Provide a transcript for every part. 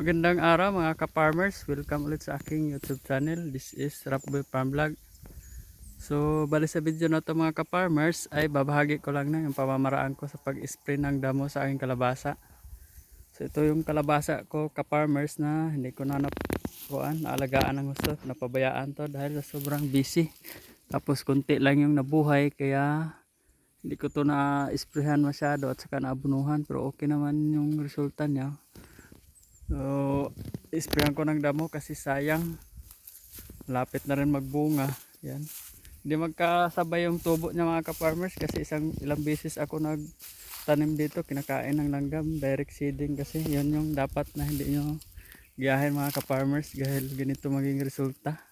Magandang araw mga ka-farmers. Welcome ulit sa aking YouTube channel. This is Rapboy Farm Vlog. So, bali sa video na to mga ka-farmers ay babahagi ko lang na yung pamamaraan ko sa pag-spray ng damo sa aking kalabasa. So, ito yung kalabasa ko ka-farmers na hindi ko na napuan, naalagaan ng gusto, napabayaan to dahil sa sobrang busy. Tapos kunti lang yung nabuhay kaya hindi ko to na-sprayhan masyado at saka naabunuhan pero okay naman yung resulta niya. So, isprayan ko ng damo kasi sayang. Lapit na rin magbunga. Yan. Hindi magkasabay yung tubo niya mga ka-farmers kasi isang ilang beses ako nagtanim dito. Kinakain ng langgam. Direct seeding kasi yun yung dapat na hindi nyo giyahin mga ka-farmers dahil ganito maging resulta.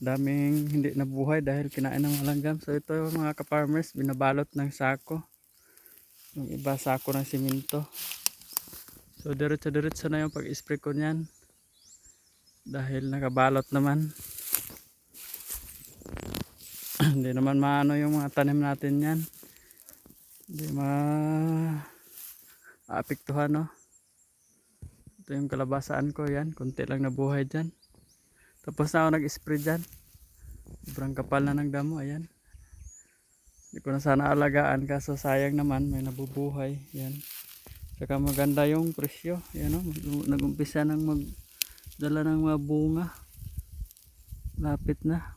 Daming hindi nabuhay dahil kinain ng langgam. So ito mga ka-farmers binabalot ng sako. Yung iba sako ng simento. So diretso-diretso na yung pag-spray ko niyan. Dahil nakabalot naman. Hindi naman maano yung mga tanim natin yan. Hindi ma aapektuhan no. Ito yung kalabasaan ko yan. Kunti lang nabuhay dyan. Tapos na ako nag-spray dyan. Sobrang kapal na ng damo. Ayan. Hindi ko na sana alagaan kaso sayang naman may nabubuhay. Yan. Saka maganda yung presyo. Yan o, nag-umpisa ng magdala ng mga bunga. Lapit na.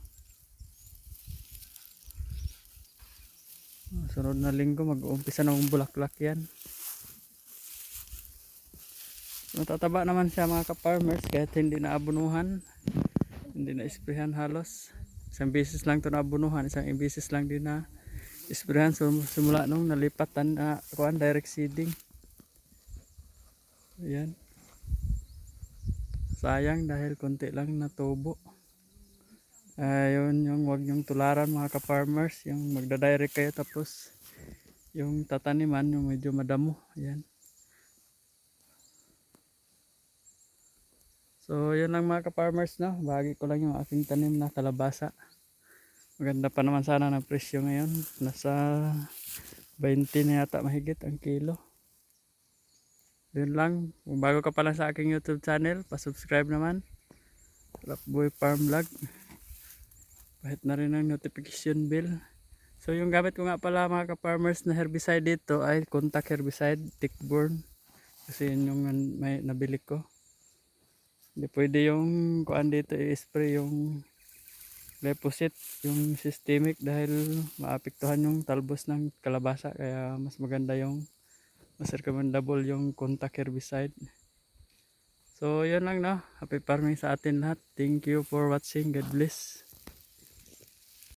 Sunod na linggo mag-uumpisa ng bulaklak yan. Matataba naman siya mga ka-farmers kahit hindi na abunuhan. Hindi na isprehan halos. Isang beses lang ito na abunuhan. Isang beses lang din na isprehan. So, simula nung nalipatan na kuan direct seeding. Ayan. Sayang dahil konti lang natubo. Ayun yung wag yung tularan mga ka-farmers. Yung magda-direct kayo tapos yung tataniman yung medyo madamo. Ayan. So yun lang mga ka-farmers no. Bahagi ko lang yung aking tanim na kalabasa. Maganda pa naman sana ng presyo ngayon. Nasa 20 na yata mahigit ang kilo. Yun lang. Kung bago ka pa lang sa aking YouTube channel, pa-subscribe naman. Rapboy Farm Vlog. Kahit na rin ang notification bell. So yung gamit ko nga pala mga ka-farmers na herbicide dito ay contact herbicide, tickborne. Kasi yun yung may nabili ko. Hindi pwede yung kuan dito i-spray yung glyphosate, yung systemic dahil maapektuhan yung talbos ng kalabasa. Kaya mas maganda yung mas recommendable yung contact herbicide. So yun lang no. Happy farming sa atin lahat. Thank you for watching. God bless.